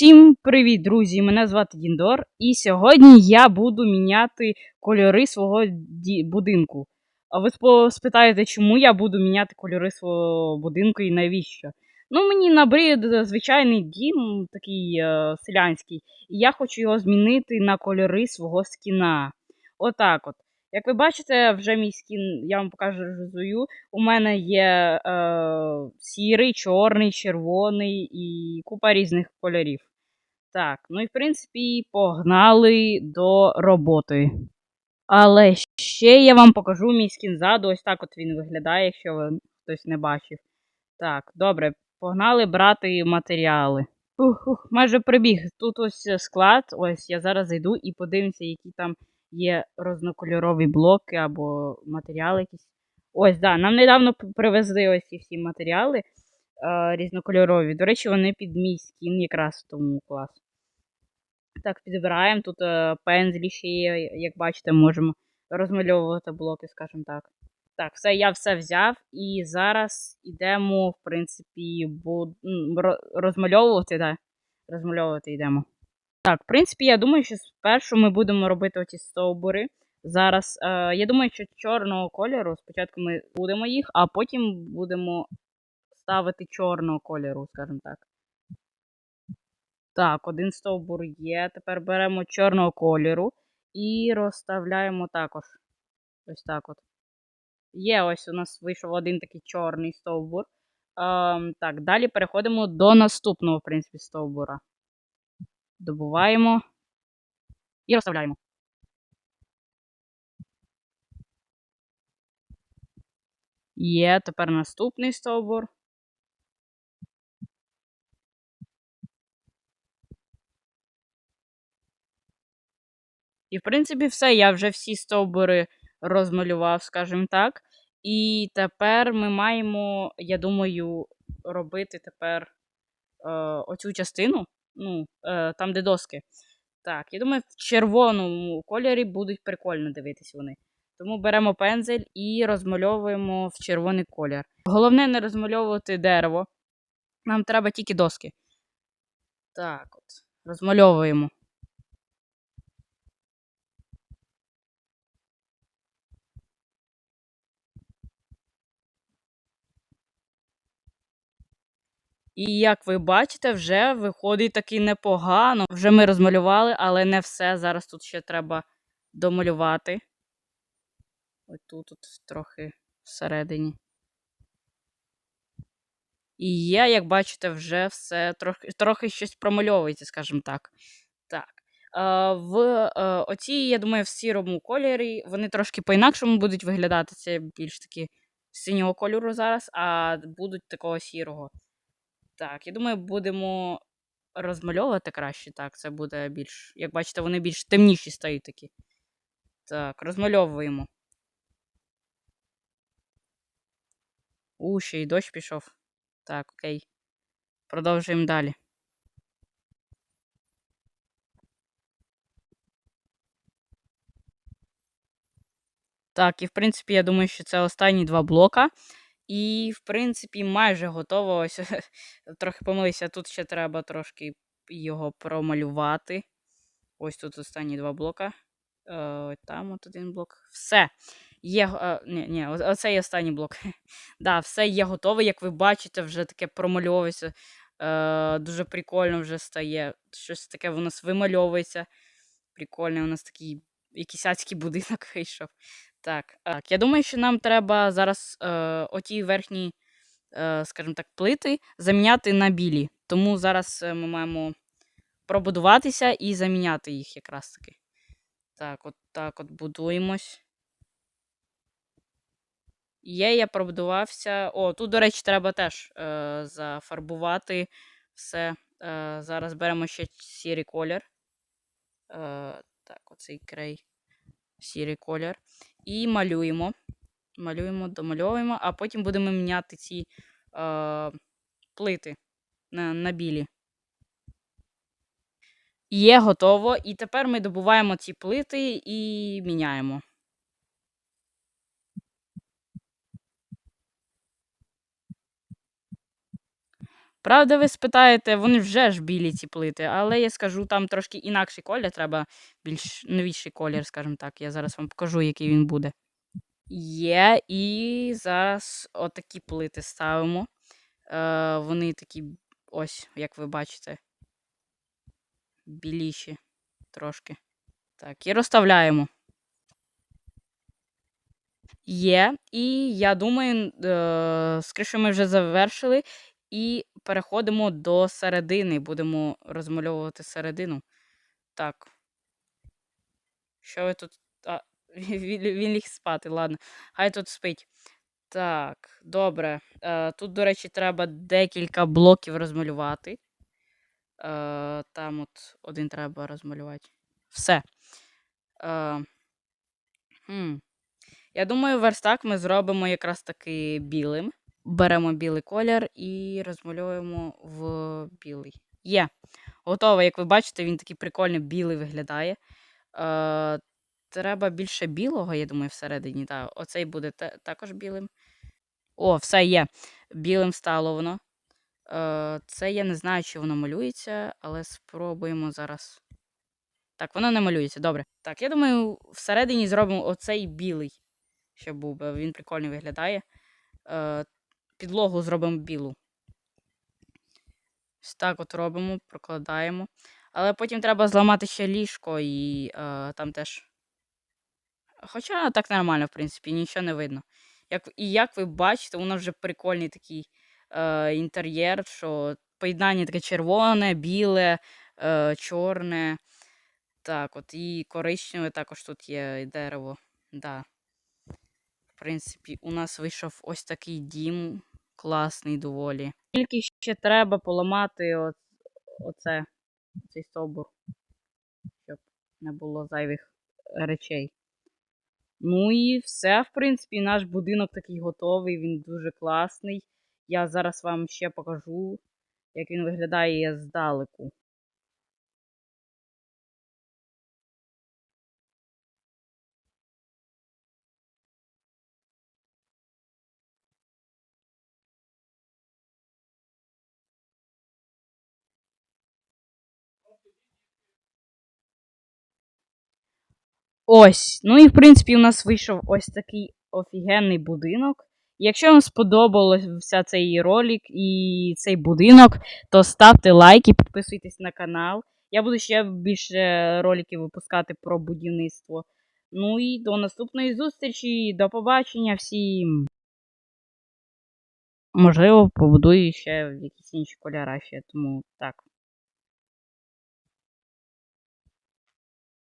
Всім привіт, друзі! Мене звати Діндор, і сьогодні я буду міняти кольори свого будинку. А ви спитаєте, чому я буду міняти кольори свого будинку і навіщо? Ну, мені набрид звичайний дім, такий е, селянський, і я хочу його змінити на кольори свого скіна. Отак от. Як ви бачите, вже мій скін, я вам покажу зую. У мене є е, сірий, чорний, червоний і купа різних кольорів. Так, ну і в принципі, погнали до роботи. Але ще я вам покажу мій скін ззаду. Ось так от він виглядає, якщо ви хтось не бачив. Так, добре, погнали брати матеріали. Ух, ух, майже прибіг. Тут ось склад. Ось я зараз зайду і подивимося, які там є різнокольорові блоки або матеріали якісь. Ось, да, нам недавно привезли ось ці всі матеріали різнокольорові. До речі, вони під мій скін якраз тому клас. Так, підбираємо. Тут е, пензлі ще є, як бачите, можемо розмальовувати блоки, скажімо так. Так, все, я все взяв, і зараз йдемо, в принципі, бу... м, ро- розмальовувати, да. Розмальовувати йдемо. Так, в принципі, я думаю, що спершу ми будемо робити оці стовбури. Зараз, е, я думаю, що чорного кольору. Спочатку ми будемо їх, а потім будемо ставити чорного кольору, скажімо так. Так, один стовбур є. Тепер беремо чорного кольору і розставляємо також. Ось так от. Є, ось у нас вийшов один такий чорний стовбур. Ем, так, далі переходимо до наступного, в принципі, стовбура. Добуваємо і розставляємо. Є, тепер наступний стовбур. І, в принципі, все. Я вже всі стовбури розмалював, скажімо так. І тепер ми маємо, я думаю, робити тепер е, оцю частину. Ну, е, там, де доски. Так, я думаю, в червоному кольорі будуть прикольно дивитись вони. Тому беремо пензель і розмальовуємо в червоний колір. Головне не розмальовувати дерево. Нам треба тільки доски. Так, от. Розмальовуємо. І як ви бачите, вже виходить таки непогано. Вже ми розмалювали, але не все. Зараз тут ще треба домалювати. Ось тут, тут трохи всередині. І є, як бачите, вже все трохи, трохи щось промальовується, скажімо так. Так. В е, оцій, я думаю, в сірому кольорі вони трошки по-інакшому будуть виглядати. Це більш таки синього кольору зараз, а будуть такого сірого. Так, я думаю, будемо розмальовувати краще. Так, це буде більш. Як бачите, вони більш темніші стають такі. Так, розмальовуємо. У, ще й дощ пішов. Так, окей. Продовжуємо далі. Так, і в принципі, я думаю, що це останні два блока. І, в принципі, майже готово. Ось трохи помилився. Тут ще треба трошки його промалювати. Ось тут останні два блока. Е, там от один блок. Все. Є, е, ні, ні, о- оцей останній блок. да, все є готове. Як ви бачите, вже таке промальовується. Е, дуже прикольно вже стає. Щось таке у нас вимальовується. Прикольний у нас такий якийсь адський будинок вийшов. Так, так, я думаю, що нам треба зараз е, оті верхні, е, скажімо так, плити заміняти на білі. Тому зараз е, ми маємо пробудуватися і заміняти їх якраз таки. Так, от так от будуємось. Є, я пробудувався. О, тут, до речі, треба теж е, зафарбувати все. Е, зараз беремо ще сірий колір. Е, оцей крей. Сірий колір. І малюємо. Малюємо, домальовуємо, а потім будемо міняти ці е, плити на, на білі. Є готово. І тепер ми добуваємо ці плити і міняємо. Правда, ви спитаєте, вони вже ж білі ці плити, але я скажу, там трошки інакший колір, треба більш новіший колір, скажімо так. Я зараз вам покажу, який він буде. Є, і зараз отакі плити ставимо. Е, вони такі, ось, як ви бачите, біліші трошки. Так, і розставляємо. Є. І я думаю, е, з кришею ми вже завершили. І переходимо до середини. Будемо розмальовувати середину. Так. Що ви тут. А, він, він ліг спати, ладно. Хай тут спить. Так, добре. Е, тут, до речі, треба декілька блоків розмалювати. Е, там от один треба розмалювати. Все. Е, хм. Я думаю, верстак ми зробимо якраз таки білим. Беремо білий колір і розмальовуємо в білий. Є. Готово, як ви бачите, він такий прикольний білий виглядає. Е, треба більше білого, я думаю, всередині. Так, Оцей буде та- також білим. О, все є. Білим стало воно. Е, це я не знаю, чи воно малюється, але спробуємо зараз. Так, воно не малюється, добре. Так, я думаю, всередині зробимо оцей білий, щоб був, він прикольно виглядає. Е, підлогу зробимо білу. Ось так от робимо, прокладаємо. Але потім треба зламати ще ліжко і е, там теж. Хоча так нормально, в принципі, нічого не видно. Як, і як ви бачите, воно вже прикольний такий е, інтер'єр, що поєднання таке червоне, біле, е, чорне. Так, от і коричневе також тут є дерево. Да. В принципі, у нас вийшов ось такий дім. Класний доволі. Тільки ще треба поламати о- оце, цей собор, щоб не було зайвих речей. Ну і все, в принципі, наш будинок такий готовий, він дуже класний. Я зараз вам ще покажу, як він виглядає здалеку. Ось. Ну і в принципі у нас вийшов ось такий офігенний будинок. Якщо вам сподобався цей ролик і цей будинок, то ставте лайк і підписуйтесь на канал. Я буду ще більше роликів випускати про будівництво. Ну і до наступної зустрічі, до побачення всім. Можливо, побудую ще в якісь інші кольори ще, тому так.